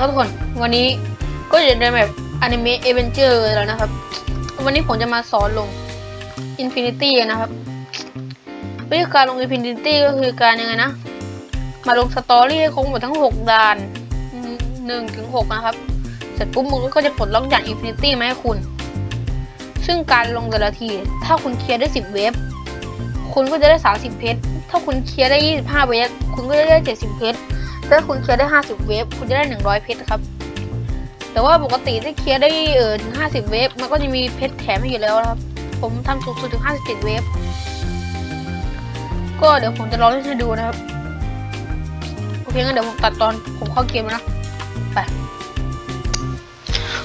ครับทุกคนวันนี้ก็จะเดินแบบอนิเมะเอเวนเจอร์แล้วนะครับ วันนี้ผมจะมาสอนลง Infinity นะครับวิธีการลง Infinity ก็คือการยังไงนะ มาลงสตอรี่ให้ครบหมดทั้ง 6ด่าน1ถึง6นะครับ เสร็จปุ๊บมันก็จะปลดล็อกด่าน Infinity มาให้คุณ ซึ่งการลงแต่ละที ถ้าคุณเคลียร์ได้10เวฟคุณก็จะได้30เพชรถ้าคุณเคลียร์ได้25เวฟคุณก็จะได้70เพชร ถ้าคุณเคลียร์ได้ 50 เวฟคุณจะได้ 100 เพชรครับ แต่ว่าปกติถ้าเคลียร์ได้เออถึง50 เวฟมันก็จะมีเพชรแถมให้อยู่แล้วครับ ผมทำสูงสุดถึง 57 เวฟก็เดี๋ยวผมจะลองเล่นให้ดูนะครับ โอเคงั้นเดี๋ยวผมตัดตอนผมเข้าเกมนะไป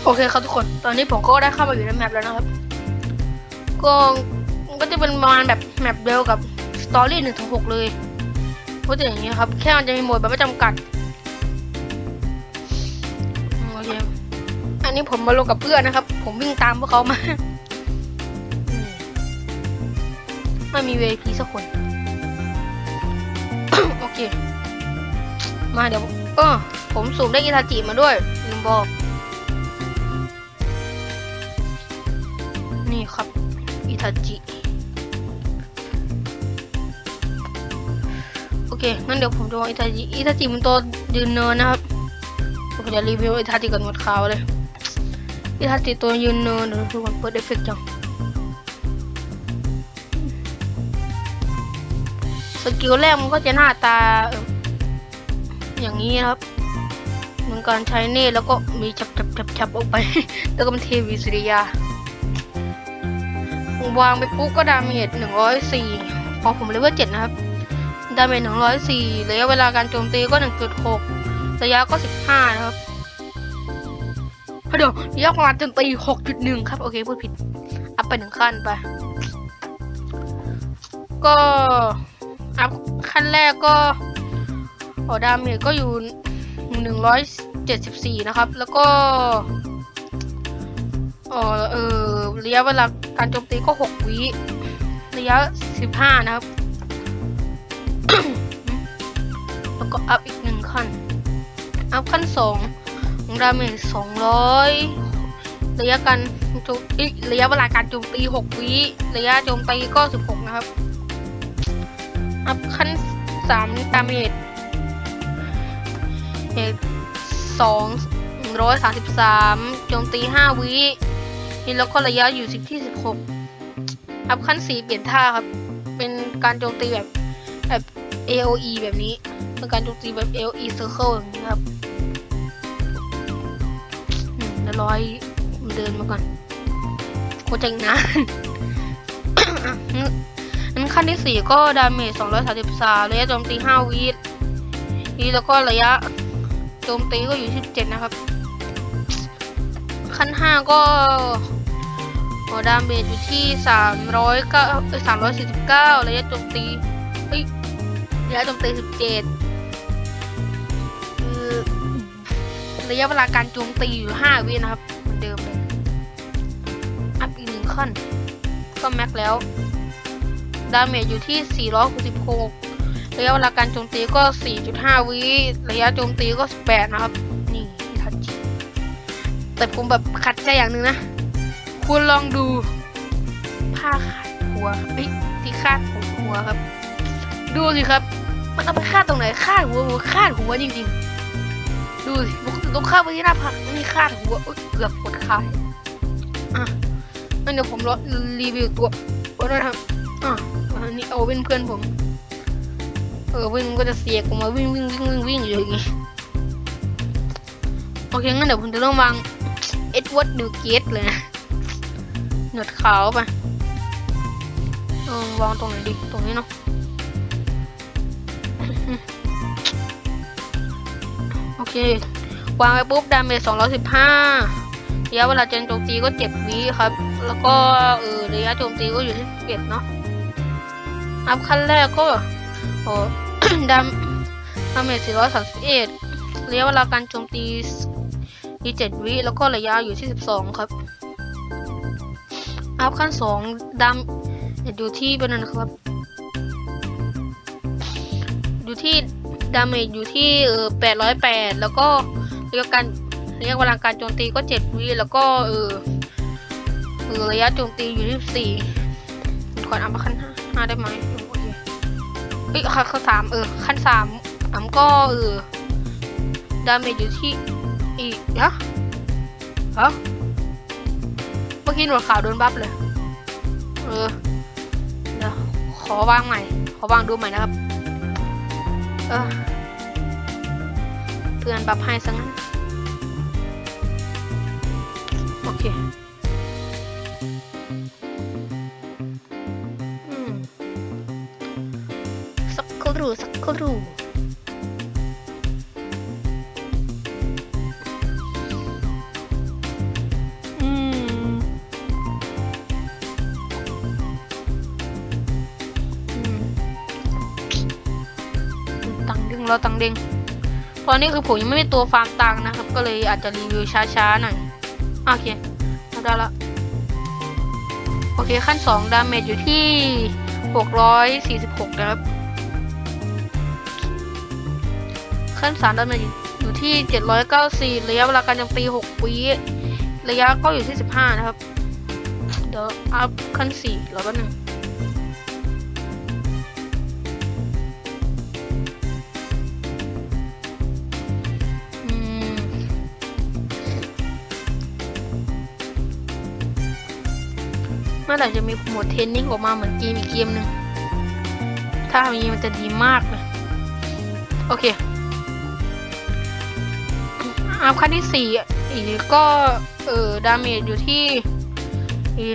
โอเคครับทุกคน ตอนนี้ผมก็ได้เข้ามาอยู่ในแมปแล้วนะครับ ก็ก็จะเป็นประมาณแบบแมปเดียวกับสตอรี่หนึ่งถึงหกเลย ก็จะอย่างนี้ครับ แค่มันจะมีโหมดแบบไม่จำกัดโอเคอันนี้ผมมาลงกับเพื่อนนะครับ ผมวิ่งตามพวกเขามาไม่มี VIP สักคน โอเค มาเดี๋ยวเออผมสูงได้อิทาจิมาด้วยลืมบอก นี่ครับอิทาจิ เคงั้นเดี๋ยวผมจะวางอิทาจิอิทาจิมันตัวยืนเนินนะครับผมจะรีวิวอิทาจิกันหมดข่าวเลยอิทาจิตัวยืนเนินเดี๋ยวทุกคนเปิดเอฟเฟกต์จังสกิลแรกมันก็จะหน้าตาอย่างนี้นะครับเหมือนการใช้เนตแล้วก็มีจับจับจับจับออกไป แล้วก็มันเทวีสุริยาวางไปปุ๊บก็ดาเมจหนึ่งร้อยสี่ขอผมเลเวลเจ็ดนะครับ ดาเมจหนึ่งร้อยสี่ระยะเวลาการโจมตีก็หนึ่งจุดหกระยะก็สิบห้านะครับเดี๋ยวระยะการโจมตีหกจุดหนึ่งครับ โอเคพูดผิด อัพไปหนึ่งขั้นไป ก็อัพขั้นแรกก็โอดาเมจก็อยู่หนึ่งร้อยเจ็ดสิบสี่นะครับ แล้วก็เออเออระยะเวลาการโจมตีก็หกวิระยะสิบห้านะครับ แล้วก็อัพอีกหนึ่งขั้น อัพขั้นสองดาเมจสองร้อยระยะการโจมอ้ยระยะเวลาการโจมตีหกวิระยะโจมตีก็สิบหกนะครับ อัพขั้นสามดาเมจเอกสองร้อยสามสิบสามโจมตีห้าวินี่แล้วก็ระยะอยู่สิบที่สิบหกอัพขั้นสี่เปลี่ยนท่าครับ เป็นการโจมตีแบบ AOE แบบนี้เป็นการโจมตีแบบ AOE Circle อย่างนี้ครับอืมเดี๋ยวรอให้มันเดินมาก่อนโคตรเจ๋งนะอะงั้นขั้นที่สี่ก็ดาเมจสองร้อยสามสิบสามระยะโจมตีห้าวินี่แล้วก็ระยะโจมตีก็อยู่ที่เจ็ดนะครับ ขั้นห้าก็ดาเมจอยู่ที่สามร้อยเก้าสามร้อยสี่สิบเก้าระยะโจมตีเฮ้ย ระยะโจมตีสิบเจ็ดระยะเวลาการโจมตีอยู่ห้าวินะครับเหมือนเดิมเลยอัพอีกหนึ่งขั้นก็แม็กแล้ว ดาเมจอยู่ที่ 466ระยะเวลาการโจมตีก็ 4.5 วิระยะโจมตีก็ 18 นะครับ นี่ทัชแต่ผมแบบขัดใจอย่างหนึ่งนะ คุณลองดู ผ้าคาดหัวเอ้ยที่คาดผมหัวครับ ดูสิครับ มันเอาไปคาตรงไหนคาหัวหัวคาหัวจริงๆ ดูสิต้องคาไปที่หน้าผากนี่คาหัวเกือบกดคายอะงั้นเดี๋ยวผมรอรีวิวตัวตัวด้ครับอะอันนี้เอาเป็นเพื่อนผม เออวิ่งก็จะเสียกออกมาวิ่งวิ่งวิ่งวิ่งวิ่งอยู่อย่างงี้โอเคงั้นเดี๋ยวผมจะต้องวางเอ็ดเวิร์ดนิวเกตเลยนะหนวดขาวไปเออวางตรงไหนดีตรงนี้เนาะ เค วางไปปุ๊บดาเมจสองร้อยสิบห้าระยะเวลาเจนโจมตีก็เจ็ดวิครับ แล้วก็เออระยะโจมตีก็อยู่ที่เจ็ดเนาะ อัพขั้นแรกก็โอ้ดามดาเมจ431ระยะเวลาการโจมตีมี7วิ แล้วก็ระยะอยู่ที่12ครับ อัพขั้น2ดามอยู่ที่เป็นนั้นครับ อยู่ที่ ดาเมจอยู่ที่เออ808แล้วก็ระยะการเระยะเวลาการโจมตีก็เจ็ดวิแล้วก็เออเออระยะโจมตีอยู่ที่สี่ก่อนอัพขั้นห้าได้ไหมโอเคเอ้ยขั้นขั้นสามเออขั้นสามอัมก็เออดาเมจอยู่ที่อีกฮะฮะเมื่อกี้หนวดขาวโดนบัฟเลย เออเดี๋ยวขอวางใหม่ ขอวางดูใหม่นะครับ เออเพื่อนปรับให้ซะงั้น โอเค อืม สักครู่สักครู่ งเราตังเดึงตอนนี้คือผมยังไม่มีตัวฟาร์มตังนะครับ ก็เลยอาจจะรีวิวช้าๆหน่อย โอเคเอาได้ละ โอเคขั้นสองดาเมจอยู่ที่หกร้อยสี่สิบหกนะครับ ขั้นสามดาเมจอยู่ที่เจ็ดร้อยเก้าสี่ระยะเวลาการโจมตีหกวิระยะก็อยู่ที่สิบห้านะครับ เดี๋ยวอัพขั้นสี่แล้วก็หนึ่ง เมื่อไหร่จะมีโหมดเทรนนิ่งออกมาเหมือนเกมอีกเกมหนึ่งถ้ามีมันจะดีมากเลยโอเคอัพขั้นที่สี่อีกก็ เออดาเมจอยู่ที่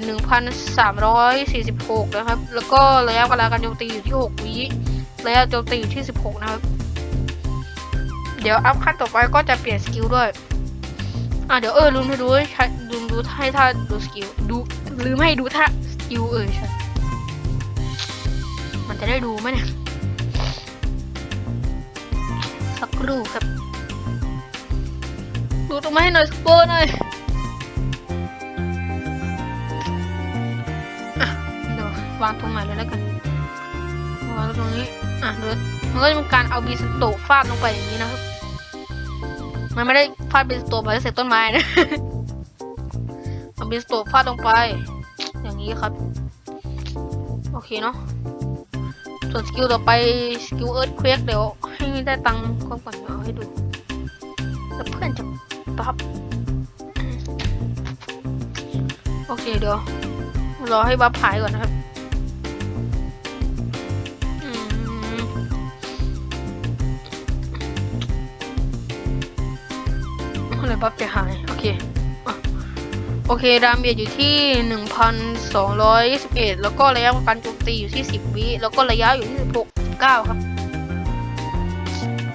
หนึ่งพันสามร้อยสี่สิบหกนะครับ แล้วก็ระยะเวลาการโจมตีอยู่ที่หกวิระยะโจมตีอยู่ที่สิบหกนะครับ เดี๋ยวอัพขั้นต่อไปก็จะเปลี่ยนสกิลด้วย อะเดี๋ยวเออลืมให้ดูให้ใช้ลืมดูให้ท่าดูสกิลดู ลืมให้ดูท่าสกิลเออใช่มันจะได้ดูไหมเนี่ย สักครู่ครับ ดูตรงมาให้หน่อยสปอร์หน่อยอะเดี๋ยววางตรงไหนเลยแล้วกันวางตรงนี้ อะเดี๋ยวมันก็จะเป็นการเอาบีสโตฟาดลงไปอย่างนี้นะครับ มันไม่ได้ฟาดบีสโตไปแล้วเสร็จต้นไม้นะ บีสโตฟาดลงไป อย่างนี้ครับ โอเคเนาะส่วนสกิลต่อไปสกิลเอิร์ธเควกเดี๋ยวให้ได้ตังค์ก่อนก่อนเอาให้ดูแล้วเพื่อนจะปั๊บโอเคเดี๋ยวรอให้บัฟหายก่อนนะครับอืมอะไรบัฟจะหาย โอเค โอเค ดาเมจอยู่ที่ 1,221 แล้วก็ระยะการโจมตีอยู่ที่ 10 วิ แล้วก็ระยะอยู่ที่ 16 9 ครับ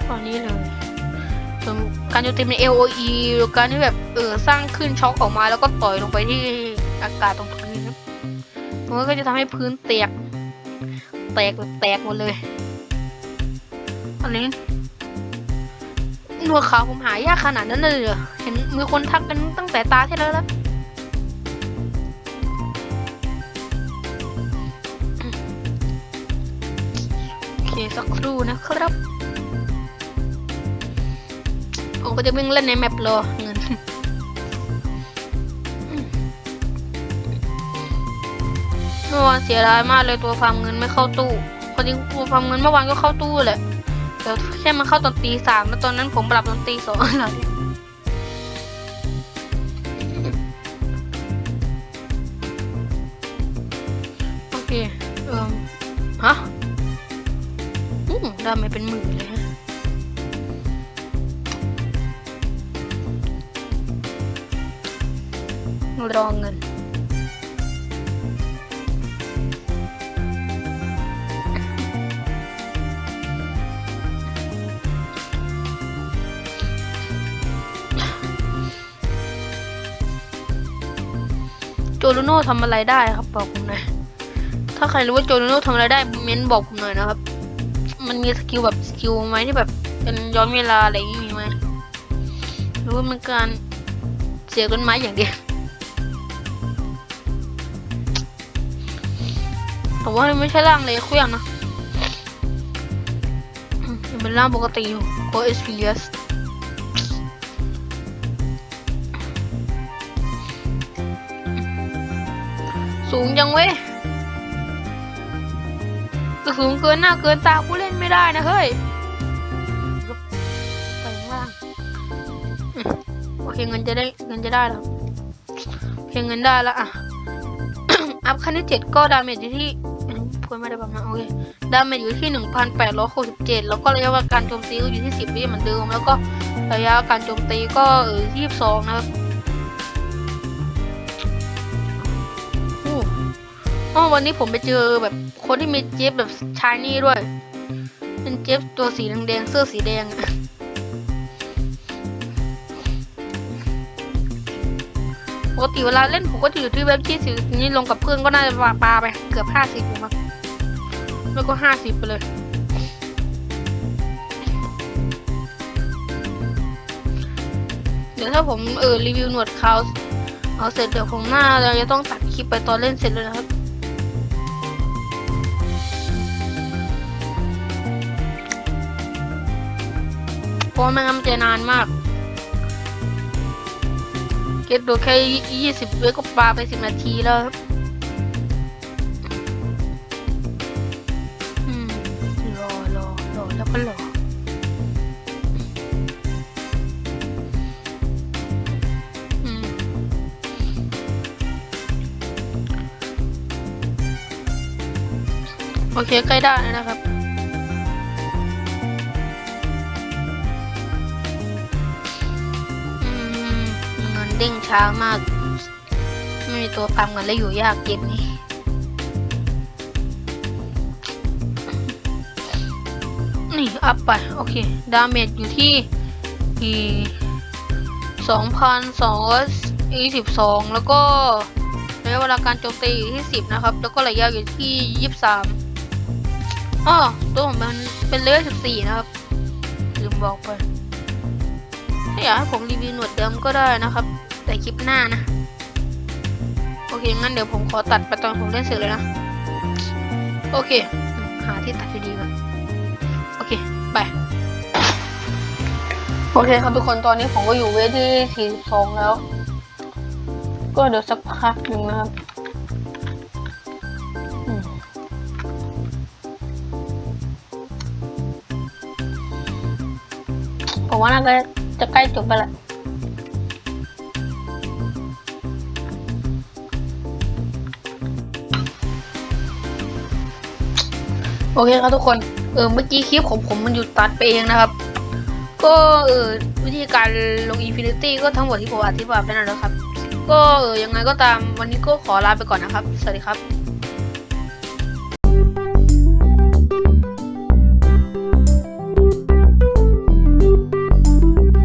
ตอนนี้เลยส่วนการโจมตีเป็น LOE หรือการที่แบบเออสร้างขึ้นช็อคออกมาแล้วก็ต่อยลงไปที่อากาศตรงพื้นครับมันก็จะทำให้พื้นแตก แตกแบบแตกหมดเลยอันนี้หนวดขาวผมหายากขนาดนั้นเลยเหรอ เห็นมีคนทักกันตั้งแต่ตาที่แล้วแล้ว คสักครู่นะครับ ผมก็จะวิ่งเล่นในแมปรอเงินเมื่อวานเสียดายมากเลยตัวฟาร์มเงินไม่เข้าตู้ความจริงตัวฟาร์มเงินเมื่อวานก็เข้าตู้แหละแต่แค่มันเข้าตอนตีสามแล้วตอนนั้นผมปรับตอนตีสองแล้วโอเคเอ่อฮะ ได้ไม่เป็นหมื่นเลยฮะรอเงิน โจลูโน่ทำอะไรได้ครับบอกผมหน่อย ถ้าใครรู้ว่าโจลูโน่ทำอะไรได้เม้นบอกผมหน่อยนะครับ มันมีสกิลแบบสกิลไหมที่แบบเป็นย้อนเวลาอะไรอย่างงี้ไหมหรือว่ามันการเสียต้นไม้อย่างเดียวแต่ว่าไม่ใช่ร่างเลยเครื่องนะยังเป็นร่างปกติอยู่โคเอสพีเอสสูงจังเว้ย ก็สูงเกินหน้าเกินตาผู้เล่นไม่ได้นะเฮ้ยไปข้างล่างโอเคเงินจะได้เงินจะได้แล้วโอเคเงินได้แล้วอะอัพขั้นที่เจ็ดก็ดาเมจอยู่ที่อืมพูดไม่ได้ประมาณโอเคดาเมจอยู่ที่หนึ่งพันแปดร้อยหกสิบเจ็ดแล้วก็ระยะเวลาการโจมตีก็อยู่ที่สิบวิเหมือนเดิม แล้วก็ระยะการโจมตีก็เออยี่สิบสองนะครับ อ๋อวันนี้ผมไปเจอแบบคนที่มีเจฟแบบชายนี่ด้วย เป็นเจฟตัวสีแดงๆเสื้อสีแดงปกติเวลาเล่นผมก็จะอยู่ที่เว็บที่สินี้ลงกับเพื่อนก็น่าจะปาปาไปเกือบห้าสิบมั้งแล้วก็ห้าสิบไปเลยเดี๋ยวถ้าผมเออรีวิวหนวดเขาเอาเสร็จเดี๋ยวผมหน้าเราจะต้องตัดคลิปไปตอนเล่นเสร็จเลยนะครับ เพราะว่าไม่งั้นมันจะนานมากเก็ตดูแค่ยี่สิบเวก็ปาไปสิบนาทีแล้วครับอืมรอรอรอแล้วก็รออืมโอเคใกล้ได้แล้วนะครับ เด้งช้ามาก ไม่มีตัวปรับเงินแล้วอยู่ยากเกมนี้นี่อัพไป โอเค ดาเมจอยู่ที่สองพันสองร้อยยี่สิบสองแล้วก็ระยะเวลาการโจมตีอยู่ที่สิบนะครับ แล้วก็ระยะอยู่ที่ยี่สิบสามอ๋อตัวผมมันเป็นเลเวลสิบสี่นะครับลืมบอกไปถ้าอยากให้ผมรีวิวหนวดเดิมก็ได้นะครับ แต่คลิปหน้านะ โอเค งั้นเดี๋ยวผมขอตัดไปตอนผมเล่นเสร็จเลยนะ โอเค หาที่ตัดดีๆก่อนโอเค ไป โอเคครับทุกคนตอนนี้ผมก็อยู่เวทที่สี่สิบสองแล้ว ก็เดี๋ยวสักพักหนึ่งนะครับผมว่าน่าจะจะใกล้จบไปแล้ว โอเคครับทุกคน เออเมื่อกี้คลิปของผมมันหยุดตัดไปเองนะครับ ก็เออวิธีการลง Infinity ก็ทั้งหมดที่ผมอธิบายไปนั่นแหละครับ ก็เออยังไงก็ตามวันนี้ก็ขอลาไปก่อนนะครับ สวัสดีครับ